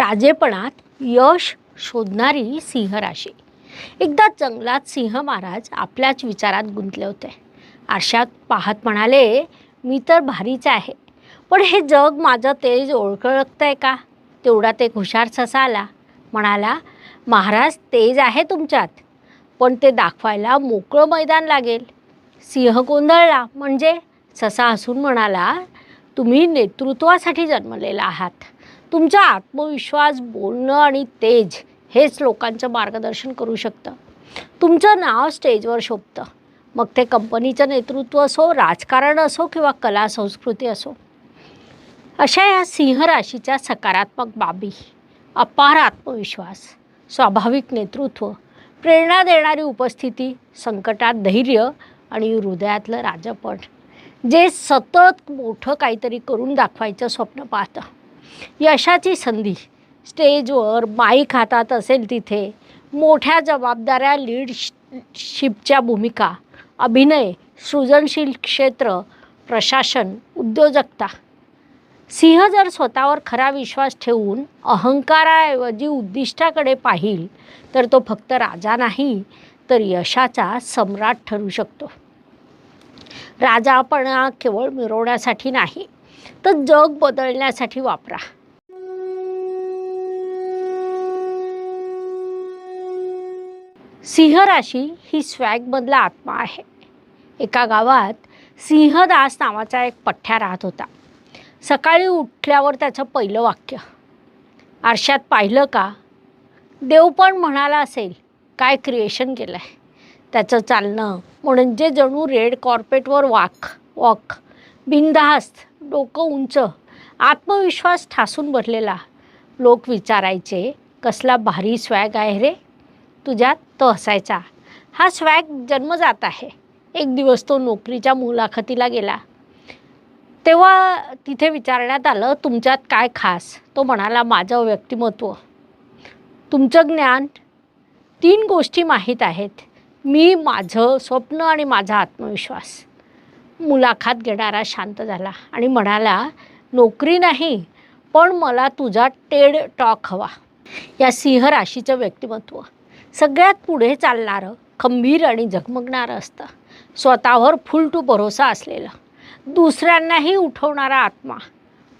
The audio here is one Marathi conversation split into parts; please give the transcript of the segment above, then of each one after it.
राजेपणात यश शोधणारी सिंह राशी. एकदा जंगलात सिंह महाराज आपल्याच विचारात गुंतले होते. आरशात पाहत म्हणाले मी तर भारीच आहे. पण हे जग माझं तेज ओळखळकतंय का? तेवढ्यात एक हुशार ससा आला म्हणाला महाराज तेज आहे तुमच्यात. पण ते दाखवायला मोकळं मैदान लागेल. सिंह गोंधळला. म्हणजे? ससा हसून म्हणाला तुम्ही नेतृत्वासाठी जन्मलेला आहात. तुमचा आत्मविश्वास बोलणं आणि तेज हेच लोकांचं मार्गदर्शन करू शकतं. तुमचं नाव स्टेजवर शोभतं. मग ते कंपनीचं नेतृत्व असो राजकारण असो किंवा कला संस्कृती असो. अशा या सिंह राशीच्या सकारात्मक बाबी. अपार आत्मविश्वास स्वाभाविक नेतृत्व प्रेरणा देणारी उपस्थिती संकटात धैर्य आणि हृदयातलं राजपण. जे सतत मोठं काहीतरी करून दाखवायचं स्वप्न पाहतं. यशाची संधी. स्टेजवर माईक हातात असेल तिथे. मोठ्या जबाबदाऱ्या लीडशिपच्या भूमिका. अभिनय सृजनशील क्षेत्र प्रशासन उद्योजकता. सिंह जर स्वतःवर खरा विश्वास ठेवून अहंकाराऐवजी उद्दिष्टाकडे पाहिल तर तो फक्त राजा नाही तर यशाचा सम्राट ठरू शकतो. राजापणा केवळ मिरवण्यासाठी नाही. तर जग बदलण्यासाठी वापरा. सिंह राशी ही स्वॅगमधला आत्मा आहे. एका गावात सिंहदास नावाचा एक पठ्ठ्या राहत होता. सकाळी उठल्यावर त्याचं पहिलं वाक्य. आरशात पाहिलं का? देव पण म्हणाला असेल काय क्रिएशन केलं आहे त्याचं चालणं म्हणजे जणू रेड कॉर्पेटवर वाक वॉक बिनधास्त डोकं उंच आत्मविश्वास ठासून भरलेला. लोक विचारायचे कसला भारी स्वॅग आहे रे? तुझ्यात तो असायचा. हा स्वॅग जन्मजात आहे. एक दिवस तो नोकरीच्या मुलाखतीला गेला. तेव्हा तिथे विचारण्यात आलं तुमच्यात काय खास? तो म्हणाला माझं व्यक्तिमत्व. तुमचं ज्ञान. तीन गोष्टी माहीत आहेत. मी माझं स्वप्न आणि माझा आत्मविश्वास. मुलाखत घेणारा शांत झाला आणि म्हणाला नोकरी नाही पण मला तुझा टेड टॉक हवा. या सिंह राशीचं व्यक्तिमत्व. सगळ्यात पुढे चालणारं खंबीर आणि झगमगणारं असतं. स्वतःवर फुल टू भरोसा असलेलं. दुसऱ्यांनाही उठवणारा आत्मा.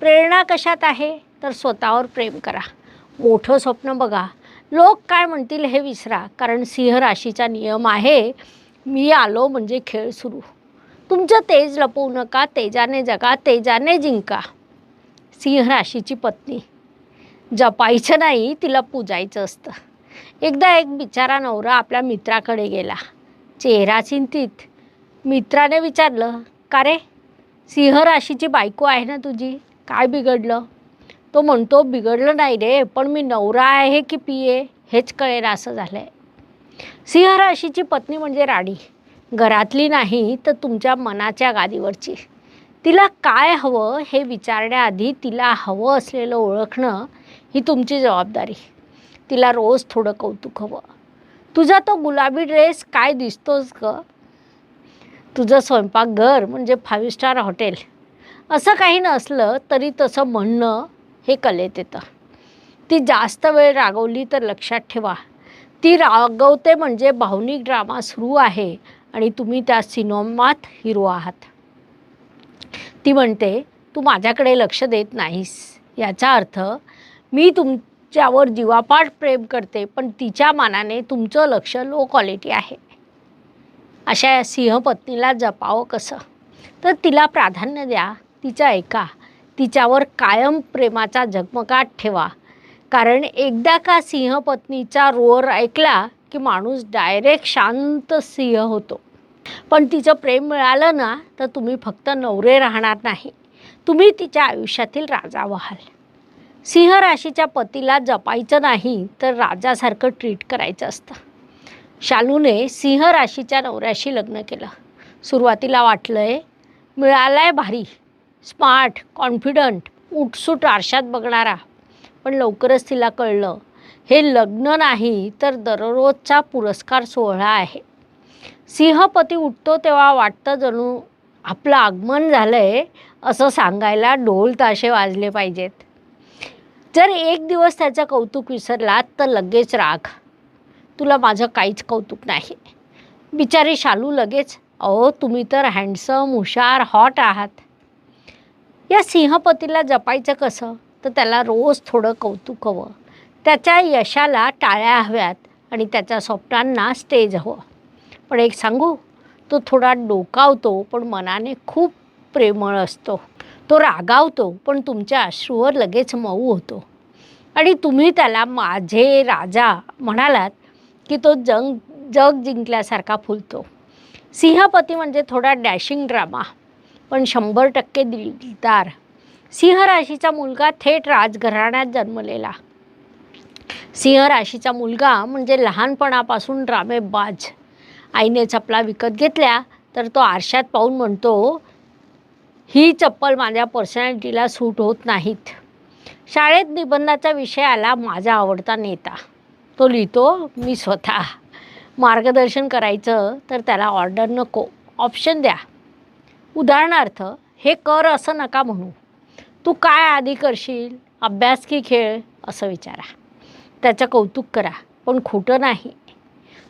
प्रेरणा कशात आहे? तर स्वतःवर प्रेम करा. मोठं स्वप्न बघा. लोक काय म्हणतील हे विसरा कारण सिंह राशीचा नियम आहे मी आलो म्हणजे खेळ सुरू. तुमचं तेज लपवू नका तेजाने जगा तेजाने जिंका. सिंह राशीची पत्नी. जपायचं नाही तिला पूजायचं असतं. एकदा एक बिचारा नवरा आपल्या मित्राकडे गेला. चेहरा चिंतित. मित्राने विचारलं का रे? सिंह राशीची बायको आहे ना तुझी? काय बिघडलं? तो म्हणतो बिघडलं नाही रे पण मी नवरा आहे की पिये हेच कळेल असं झालं आहे सिंह राशीची पत्नी म्हणजे राणी. घरातली नाही तर तुमच्या मनाच्या गादीवरची. तिला काय हवं हे विचारण्याआधी तिला हवं असलेलं ओळखणं ही तुमची जबाबदारी. तिला रोज थोडं कौतुक हवं. तुझा तो गुलाबी ड्रेस काय दिसतोस ग? तुझं स्वयंपाकघर म्हणजे फाईव्ह स्टार हॉटेल असं काही नसलं तरी तसं म्हणणं हे कलेत येतं. ती जास्त वेळ रागवली तर लक्षात ठेवा. ती रागवते म्हणजे भावनिक ड्रामा सुरू आहे. आणि तुम्ही त्या सिनेमात हिरो आहात. ती म्हणते तू माझ्याकडे लक्ष देत नाहीस. याचा अर्थ मी तुमच्यावर जीवापाठ प्रेम करते पण तिच्या मानाने तुमचं लक्ष लो क्वालिटी आहे. अशा या सिंहपत्नीला जपावं कसं? तर तिला प्राधान्य द्या तिचं ऐका. तिच्यावर कायम प्रेमाचा झगमगाट ठेवा. कारण एकदा का सिंहपत्नीचा रोअर ऐकला की माणूस डायरेक्ट शांत सिंह होतो. पण तिचं प्रेम मिळालं ना तर तुम्ही फक्त नवरे राहणार नाही. तुम्ही तिच्या आयुष्यातील राजा व्हाल. सिंह राशीच्या पतीला जपायचं नाही तर राजासारखं ट्रीट करायचं असतं. शालूने सिंह राशीच्या नवऱ्याशी लग्न केलं. सुरुवातीला वाटलंय मिळालाय भारी स्मार्ट कॉन्फिडंट उठसूट आरशात बघणारा. पण लवकरच तिला कळलं हे लग्न नाही तर दररोजचा पुरस्कार सोहळा आहे. सिंहपती उठतो तेव्हा वाटतं जणू आपलं आगमन झालं आहे असं सांगायला ढोल ताशे वाजले पाहिजेत. जर एक दिवस त्याचं कौतुक विसरलात तर लगेच राग. तुला माझं काहीच कौतुक नाही. बिचारी शालू लगेच अहो तुम्ही तर हँडसम हुशार हॉट आहात. या सिंहपतीला जपायचं कसं? तर त्याला रोज थोडं कौतुक हवं. त्याच्या यशाला टाळ्या हव्यात आणि त्याच्या स्वप्नांना स्टेज हवं. पण एक सांगू तो थोडा डोकावतो पण मनाने खूप प्रेमळ असतो. तो रागावतो पण तुमच्या अश्रूवर लगेच मऊ होतो. आणि तुम्ही त्याला माझे राजा म्हणालात की तो जंग जग जिंकल्यासारखा फुलतो. सिंहपती म्हणजे थोडा डॅशिंग ड्रामा पण शंभर टक्के दिलदार. सिंह राशीचा मुलगा थेट राजघराण्यात जन्मलेला. सिंह राशीचा मुलगा म्हणजे लहानपणापासून ड्रामेबाज आईने चपला विकत घेतल्या तर तो आरशात पाहून म्हणतो ही चप्पल माझ्या पर्सनॅलिटीला सूट होत नाहीत. शाळेत निबंधाचा विषय आला माझा आवडता नेता. तो लिहितो मी स्वतः. मार्गदर्शन करायचं तर त्याला ऑर्डर नको. ऑप्शन द्या. उदाहरणार्थ हे कर असं नका म्हणू. तू काय आधी करशील? अभ्यास की खेळ? असं विचारा. त्याचं कौतुक करा. पण खोटं नाही.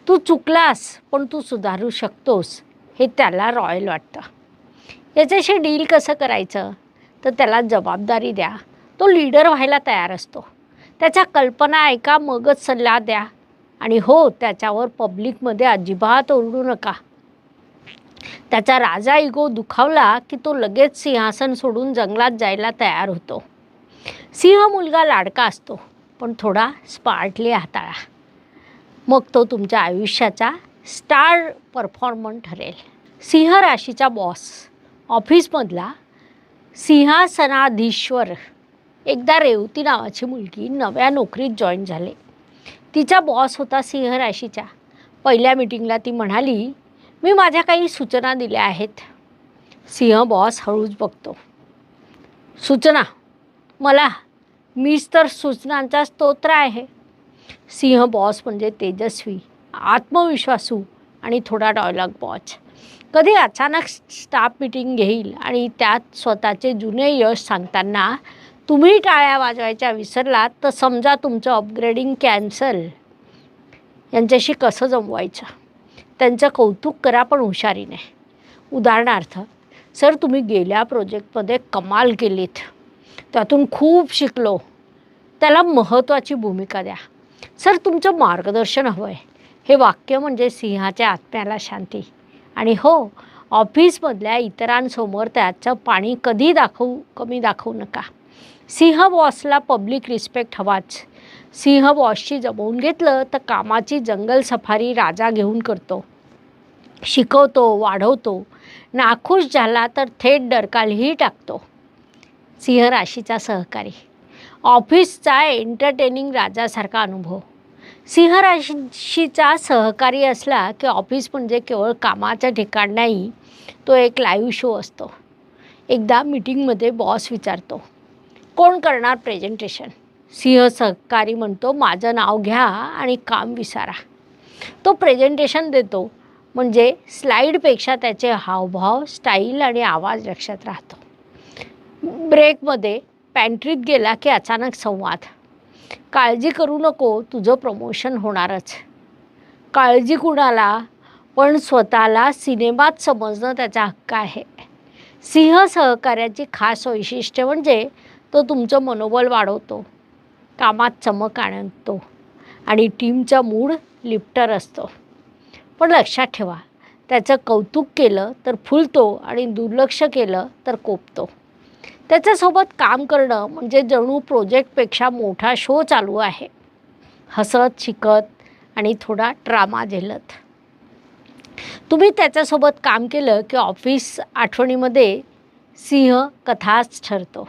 तू चुकलास पण तू सुधारू शकतोस हे त्याला रॉयल वाटतं. याच्याशी डील कसं करायचं? तर त्याला जबाबदारी द्या. तो लीडर व्हायला तयार असतो. त्याच्या कल्पना ऐका मगच सल्ला द्या. आणि हो त्याच्यावर पब्लिकमध्ये अजिबात ओरडू नका. त्याचा राजा इगो दुखावला की तो लगेच सिंहासन सोडून जंगलात जायला तयार होतो. सिंह मुलगा लाडका असतो. पण थोडा स्पार्टली हाताळा. मग तो तुमच्या आयुष्याचा स्टार परफॉर्मर ठरेल. सिंह राशीचा बॉस ऑफिसमधला सिंहासनाधीश्वर. एकदा रेवती नावाची मुलगी नव्या नोकरीत जॉईन झाले. तिचा बॉस होता सिंह राशीच्या पहिल्या मिटिंगला ती म्हणाली मी माझ्या काही सूचना दिल्या आहेत. सिंह बॉस हळूच बघतो. सूचना मला मीच तर सूचनांचा स्तोत्र आहे. सिंह बॉस म्हणजे तेजस्वी आत्मविश्वासू आणि थोडा डॉयलॉग बॉच कधी अचानक स्टाफ मिटिंग घेईल आणि त्यात स्वतःचे जुने यश सांगताना तुम्ही टाळ्या वाजवायच्या विसरलात तर समजा तुमचं अपग्रेडिंग कॅन्सल यांच्याशी कसं जमवायचं? त्यांचं कौतुक करा पण हुशारीने. उदाहरणार्थ सर तुम्ही गेल्या प्रोजेक्टमध्ये कमाल केलीत. त्यातून खूप शिकलो. त्याला महत्त्वाची भूमिका द्या. सर तुमचं मार्गदर्शन हवं आहे हे वाक्य म्हणजे सिंहाच्या आत्म्याला शांती. आणि हो ऑफिसमधल्या इतरांसमोर त्याचं पाणी कधी दाखवू कमी दाखवू नका. सिंह बॉसला पब्लिक रिस्पेक्ट हवाच. सिंह बॉसशी जमवून घेतलं तर कामाची जंगल सफारी राजा घेऊन करतो. शिकवतो वाढवतो. नाखुश झाला तर थेट डरकालही टाकतो. सिंह राशीचा सहकारी. ऑफिसचा एंटरटेनिंग राजासारखा अनुभव. सिंह राशीचा सहकारी असला की ऑफिस म्हणजे केवळ कामाचं ठिकाण नाही तो एक लाईव्ह शो असतो. एकदा मीटिंगमध्ये बॉस विचारतो कोण करणार प्रेझेंटेशन सिंह सहकारी म्हणतो माझं नाव घ्या आणि काम विसारा. तो प्रेझेंटेशन देतो म्हणजे स्लाईडपेक्षा त्याचे हावभाव स्टाईल आणि आवाज लक्षात राहतो. ब्रेकमध्ये पॅन्ट्रीत गेला की अचानक संवाद. काळजी करू नको तुझं प्रमोशन होणारच. काळजी कुणाला? पण स्वतःला सिनेमात समजणं त्याचा हक्क आहे. सिंह सहकार्याची खास वैशिष्ट्य म्हणजे तो तुमचं मनोबल वाढवतो. कामात चमक आणतो आणि टीमचा मूड लिफ्टर असतो. पण लक्षात ठेवा त्याचं कौतुक केलं तर फुलतो आणि दुर्लक्ष केलं तर कोपतो. त्याच्यासोबत काम करणं म्हणजे जणू प्रोजेक्टपेक्षा मोठा शो चालू आहे. हसत शिकत आणि थोडा ड्रामा झेलत. तुम्ही त्याच्यासोबत काम केलं की ऑफिस आठवणीमध्ये सिंह कथाच ठरतो.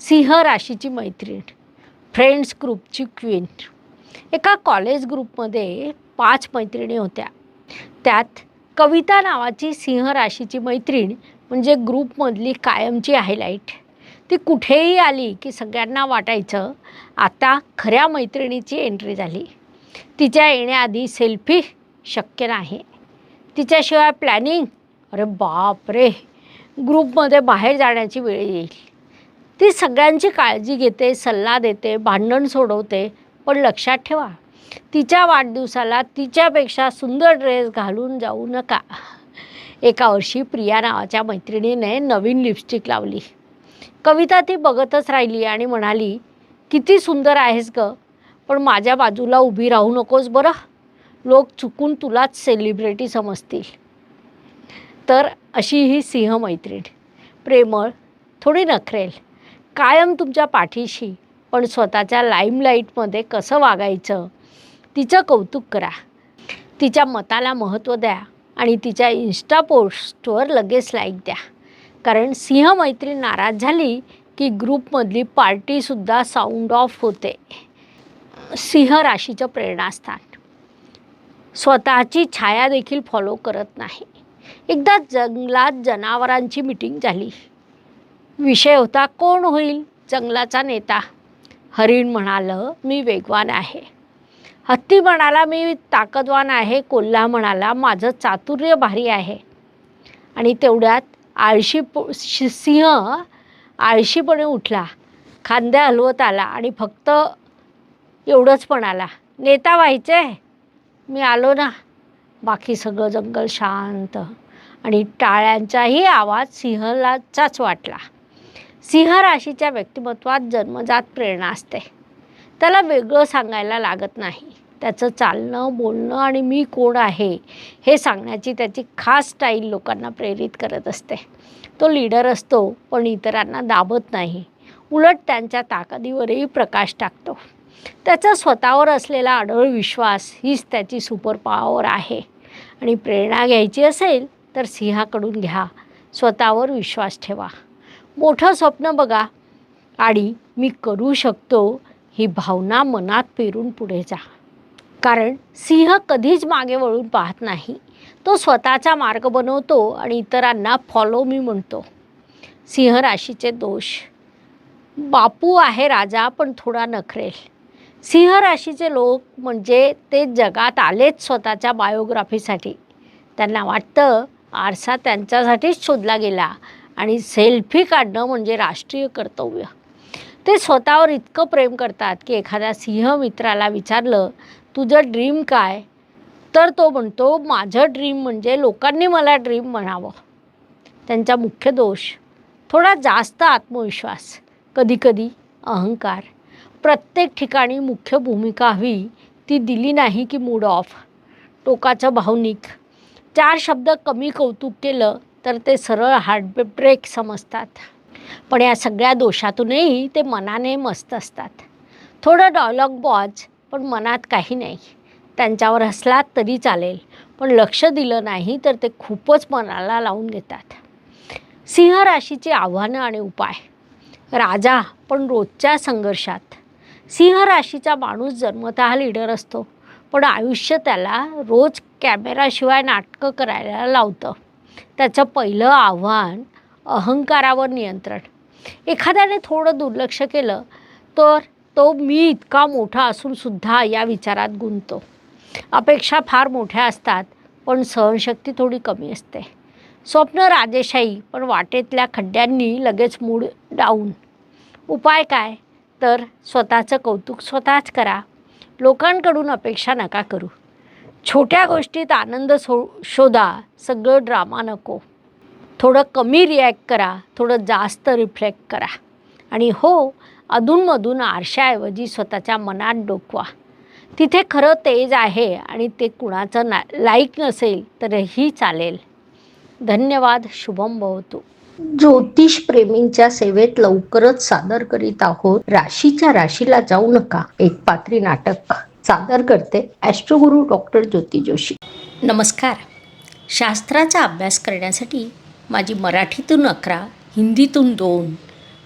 सिंह राशीची मैत्रीण फ्रेंड्स ग्रुपची क्वीन एका कॉलेज ग्रुपमध्ये पाच मैत्रिणी होत्या. त्यात कविता नावाची सिंह राशीची मैत्रीण म्हणजे ग्रुपमधली कायमची हायलाईट ती कुठेही आली की सगळ्यांना वाटायचं आता खऱ्या मैत्रिणीची एंट्री झाली. तिच्या येण्याआधी सेल्फी शक्य नाही. तिच्याशिवाय प्लॅनिंग अरे बाप रे ग्रुपमध्ये बाहेर जाण्याची वेळ येईल. ती सगळ्यांची काळजी घेते सल्ला देते भांडण सोडवते पण लक्षात ठेवा तिच्या वाढदिवसाला तिच्यापेक्षा सुंदर ड्रेस घालून जाऊ नका. एका वर्षी प्रिया नावाच्या मैत्रिणीने नवीन लिपस्टिक लावली. कविता ती बघतच राहिली आणि म्हणाली किती सुंदर आहेस ग पण माझ्या बाजूला उभी राहू नकोस बरं. लोक चुकून तुलाच सेलिब्रिटी समजतील. तर अशी ही सिंह मैत्रीण प्रेमळ थोडी नखरेल कायम तुमच्या पाठीशी पण स्वतःच्या लाईमलाईटमध्ये कसं वागायचं तिचं कौतुक करा. तिच्या मताला महत्त्व द्या आणि तिच्या इन्स्टा पोस्टवर लगेच लाईक द्या. कारण सिंहमैत्री नाराज झाली की ग्रुपमधली पार्टीसुद्धा साऊंड ऑफ होते. सिंह राशीचं प्रेरणास्थान. स्वतःची छाया देखील फॉलो करत नाही. एकदा जंगलात जनावरांची मिटिंग झाली. विषय होता कोण होईल जंगलाचा नेता? हरिण म्हणालं मी वेगवान आहे. हत्ती म्हणाला मी ताकदवान आहे. कोल्हा म्हणाला माझं चातुर्य भारी आहे. आणि तेवढ्यात आळशी शि- सिंह आळशीपणे उठला. खांद्या हलवत आला आणि फक्त एवढंच पण आला नेता व्हायचे मी आलो ना. बाकी सगळं जंगल शांत आणि टाळ्यांचाही आवाज सिंहलाचाच वाटला. सिंह राशीच्या व्यक्तिमत्वात जन्मजात प्रेरणा असते. त्याला वेगळं सांगायला लागत नाही. त्याचं चालणं बोलणं आणि मी कोण आहे हे सांगण्याची त्याची खास स्टाईल लोकांना प्रेरित करत असते. तो लीडर असतो पण इतरांना दाबत नाही. उलट त्यांच्या ताकदीवरही प्रकाश टाकतो. त्याचा स्वतःवर असलेला आढळ विश्वास हीच त्याची सुपर पॉवर आहे. आणि प्रेरणा घ्यायची असेल तर सिंहाकडून घ्या. स्वतःवर विश्वास ठेवा. मोठं स्वप्न बघा. आणि मी करू शकतो ही भावना मनात पेरून पुढे जा. कारण सिंह कधीच मागे वळून पाहत नाही. तो स्वतःचा मार्ग बनवतो आणि इतरांना फॉलो मी म्हणतो. सिंह राशीचे दोष. बापू आहे राजा पण थोडा नखरेल. सिंह राशीचे लोक म्हणजे ते जगात आलेच स्वतःच्या बायोग्राफीसाठी त्यांना वाटतं आरसा त्यांच्यासाठीच शोधला गेला आणि सेल्फी काढणं म्हणजे राष्ट्रीय कर्तव्य. ते स्वतःवर इतकं प्रेम करतात की एखाद्या सिंह मित्राला विचारलं तुझं ड्रीम काय? तर तो म्हणतो माझं ड्रीम म्हणजे लोकांनी मला ड्रीम म्हणावं. त्यांचा मुख्य दोष थोडा जास्त आत्मविश्वास कधीकधी अहंकार. प्रत्येक ठिकाणी मुख्य भूमिका हवी ती दिली नाही की मूड ऑफ टोकाचं भावनिक चार शब्द कमी कौतुक केलं तर ते सरळ हार्टब्रेक समजतात. पण या सगळ्या दोषातूनही ते मनाने मस्त असतात. थोडं डायलॉग बॉज पण मनात काही नाही. त्यांच्यावर हसलात तरी चालेल. पण लक्ष दिलं नाही तर ते खूपच मनाला लावून घेतात. सिंह राशीची आव्हानं आणि उपाय. राजा पण रोजच्या संघर्षात. सिंह राशीचा माणूस जन्मतः लीडर असतो. पण आयुष्य त्याला रोज कॅमेराशिवाय नाटकं करायला लावतं. त्याचं पहिलं आव्हान अहंकारावर नियंत्रण. एखाद्याने थोडं दुर्लक्ष केलं तर तो मी इतका मोठा असूनसुद्धा या विचारात गुंततो. अपेक्षा फार मोठ्या असतात पण सहनशक्ती थोडी कमी असते. स्वप्न राजेशाही पण वाटेतल्या खड्ड्यांनी लगेच मूड डाऊन. उपाय काय? तर स्वतःचं कौतुक स्वतःच करा. लोकांकडून अपेक्षा नका करू. छोट्या गोष्टीत आनंद सो शोधा. सगळं ड्रामा नको. थोडं कमी रिॲक्ट करा. थोडं जास्त रिफ्लेक्ट करा. आणि हो अधूनमधून आरशाऐवजी स्वतःच्या मनात डोकवा. तिथे खरं तेज आहे आणि ते कुणाचं ना लाईक नसेल तरीही चालेल. धन्यवाद शुभम भवतु. ज्योतिष प्रेमींच्या सेवेत लवकरच सादर करीत आहोत. राशीच्या राशीला जाऊ नका. एक पात्री नाटक सादर करते ॲस्ट्रोगुरू डॉक्टर ज्योती जोशी. नमस्कार. शास्त्राचा अभ्यास करण्यासाठी माझी मराठीतून अकरा हिंदीतून दोन